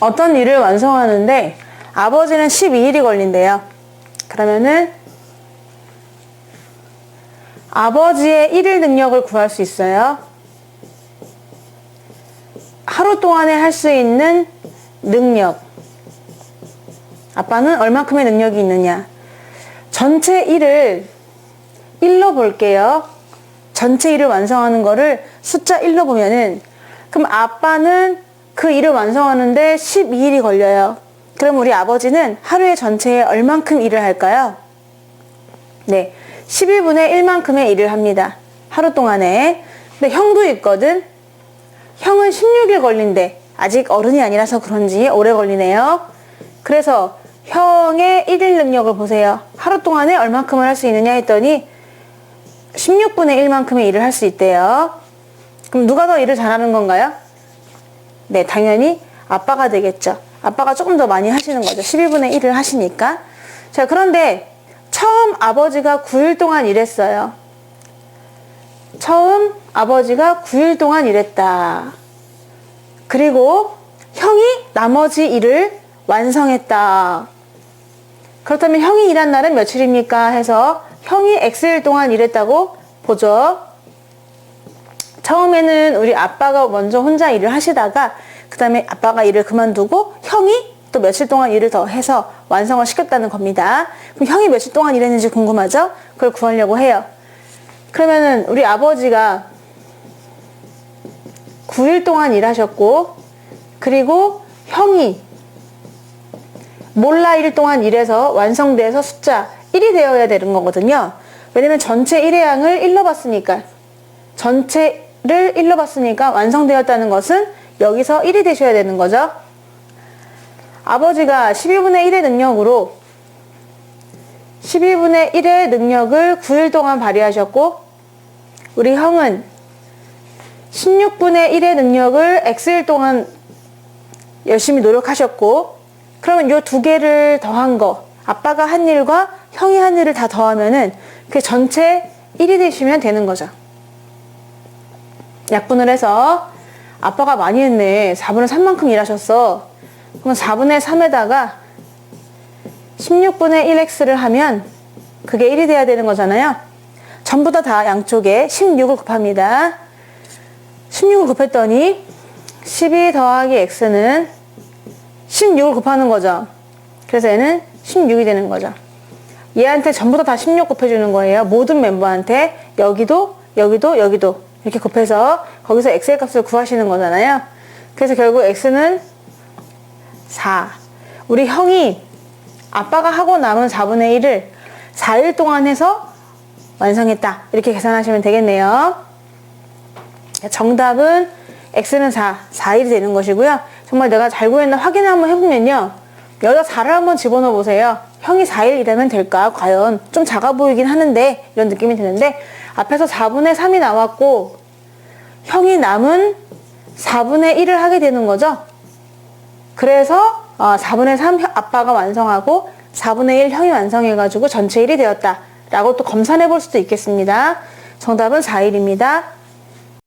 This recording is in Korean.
어떤 일을 완성하는데 아버지는 12일이 걸린대요. 그러면은 아버지의 일일 능력을 구할 수 있어요. 하루 동안에 할 수 있는 능력. 아빠는 얼마큼의 능력이 있느냐. 전체 일을 1로 볼게요. 전체 일을 완성하는 거를 숫자 1로 보면은 그럼 아빠는 그 일을 완성하는데 12일이 걸려요. 그럼 우리 아버지는 하루에 전체에 얼만큼 일을 할까요? 네. 11분의 1만큼의 일을 합니다. 하루 동안에. 근데 형도 있거든. 형은 16일 걸린대. 아직 어른이 아니라서 그런지 오래 걸리네요. 그래서 형의 1일 능력을 보세요. 하루 동안에 얼만큼을 할 수 있느냐 했더니 16분의 1만큼의 일을 할 수 있대요. 그럼 누가 더 일을 잘하는 건가요? 네, 당연히 아빠가 되겠죠. 아빠가 조금 더 많이 하시는 거죠. 12분의 1을 하시니까. 자, 그런데 처음 아버지가 9일 동안 일했어요. 처음 아버지가 9일 동안 일했다. 그리고 형이 나머지 일을 완성했다. 그렇다면 형이 일한 날은 며칠입니까? 해서 형이 X일 동안 일했다고 보죠. 처음에는 우리 아빠가 먼저 혼자 일을 하시다가 그 다음에 아빠가 일을 그만두고 형이 또 며칠 동안 일을 더 해서 완성을 시켰다는 겁니다. 그럼 형이 며칠 동안 일했는지 궁금하죠? 그걸 구하려고 해요. 그러면은 우리 아버지가 9일 동안 일하셨고 그리고 형이 몰라 일 동안 일해서 완성돼서 숫자 1이 되어야 되는 거거든요. 왜냐면 전체 1의 양을 1로 봤으니까 전체 를 1로 봤으니까 완성되었다는 것은 여기서 1이 되셔야 되는 거죠. 아버지가 12분의 1의 능력으로 12분의 1의 능력을 9일 동안 발휘하셨고 우리 형은 16분의 1의 능력을 X일 동안 열심히 노력하셨고 그러면 이 두 개를 더한 거 아빠가 한 일과 형이 한 일을 다 더하면은 그 전체 1이 되시면 되는 거죠. 약분을 해서 아빠가 많이 했네. 4분의 3만큼 일하셨어. 그럼 4분의 3에다가 16분의 1x를 하면 그게 1이 돼야 되는 거잖아요. 전부 다 다 양쪽에 16을 곱합니다. 16을 곱했더니 12 더하기 x는 16을 곱하는 거죠. 그래서 얘는 16이 되는 거죠. 얘한테 전부 다 다 16 곱해주는 거예요. 모든 멤버한테 여기도 여기도 여기도 이렇게 곱해서 거기서 x의 값을 구하시는 거잖아요. 그래서 결국 x는 4. 우리 형이 아빠가 하고 남은 4분의 1을 4일 동안 해서 완성했다. 이렇게 계산하시면 되겠네요. 정답은 x는 4, 4일이 되는 것이고요. 정말 내가 잘 구했나 확인을 한번 해보면요. 여기다 4를 한번 집어넣어 보세요. 형이 4일 일하면 될까? 과연 좀 작아 보이긴 하는데 이런 느낌이 드는데 앞에서 4분의 3이 나왔고 형이 남은 4분의 1을 하게 되는 거죠. 그래서 어, 4분의 3 아빠가 완성하고 4분의 1 형이 완성해가지고 전체 1이 되었다. 라고 또 검산해 볼 수도 있겠습니다. 정답은 4일입니다.